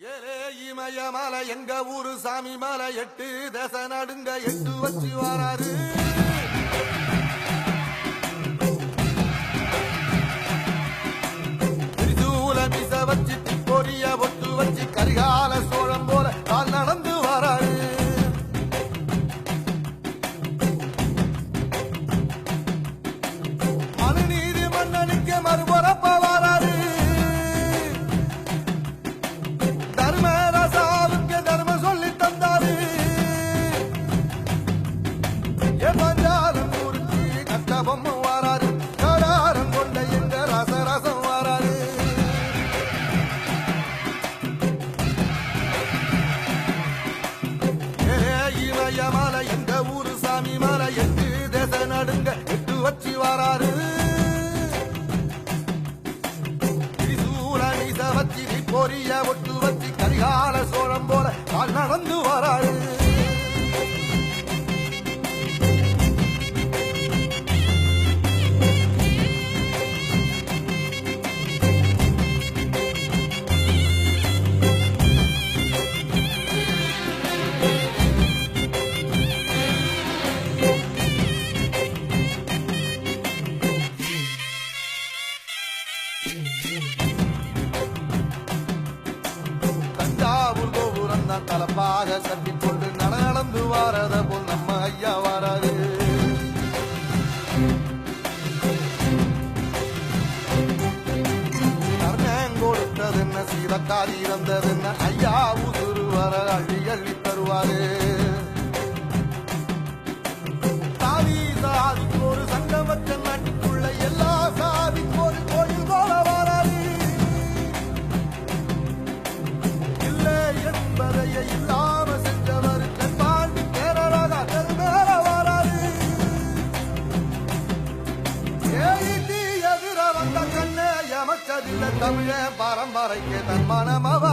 ஏலே இமய மலை எங்க ஊரு சாமி மலை எட்டு தச நடுங்க எட்டு வச்சு வராரு. மலை எங்க ஊரு சாமி மலை எட்டு தேச நடுங்க எட்டு வச்சு வாராரு திரிசூலனி பொரிய ஒட்டு வச்சு கரிகால சோழம் போல நடந்து வராரு தான் தலப்பாக கட்டி கொண்டு நடந்து வாரத போல் நம்ம ஐயா வாராரு. என்ன சீதக்காதி சீதக்காரி இறந்ததென்ன? ஐயா உசுறு வர அள்ளி அள்ளி தருவாரு. எதிர தமிழ பரம்பரைக்கு தன் மனமவ